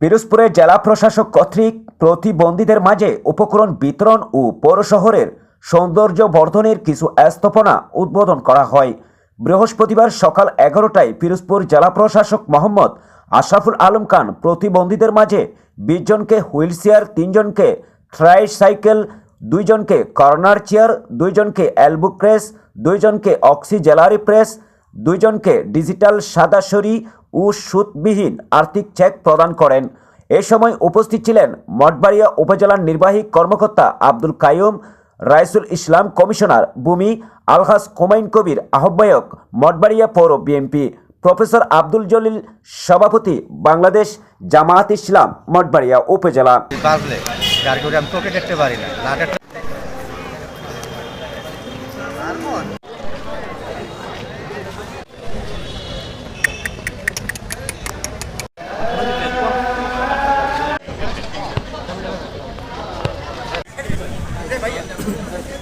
পিরোজপুরে জেলা প্রশাসক কর্তৃক প্রতিবন্ধীদের মাঝে উপকরণ বিতরণ ও পৌর শহরের সৌন্দর্য বর্ধনের কিছু স্থাপনা উদ্বোধন করা হয়। বৃহস্পতিবার সকাল এগারোটায় পিরোজপুর জেলা প্রশাসক মোহাম্মদ আশরাফুল আলম খান প্রতিবন্ধীদের মাঝে বিশ জনকে হুইল চেয়ার তিনজনকে ট্রাই সাইকেল দুইজনকে কর্নার চেয়ার দুইজনকে এলবু প্রেস দুইজনকে অক্সিজেলারি প্রেস দুইজনকে ডিজিটাল সাদাসরি ও সুদবিহীন আর্থিক চেক প্রদান করেন। এ সময় উপস্থিত ছিলেন মঠবাড়িয়া উপজেলার নির্বাহী কর্মকর্তা আব্দুল কায়ুম রাইসুল ইসলাম কমিশনার ভূমি আলহাস কোমাইন কবির, আহ্বায়ক মঠবাড়িয়া পৌর বিএনপি, প্রফেসর আব্দুল জলিল, সভাপতি বাংলাদেশ জামায়াত ইসলাম মঠবাড়িয়া উপজেলা। 全員がいいや。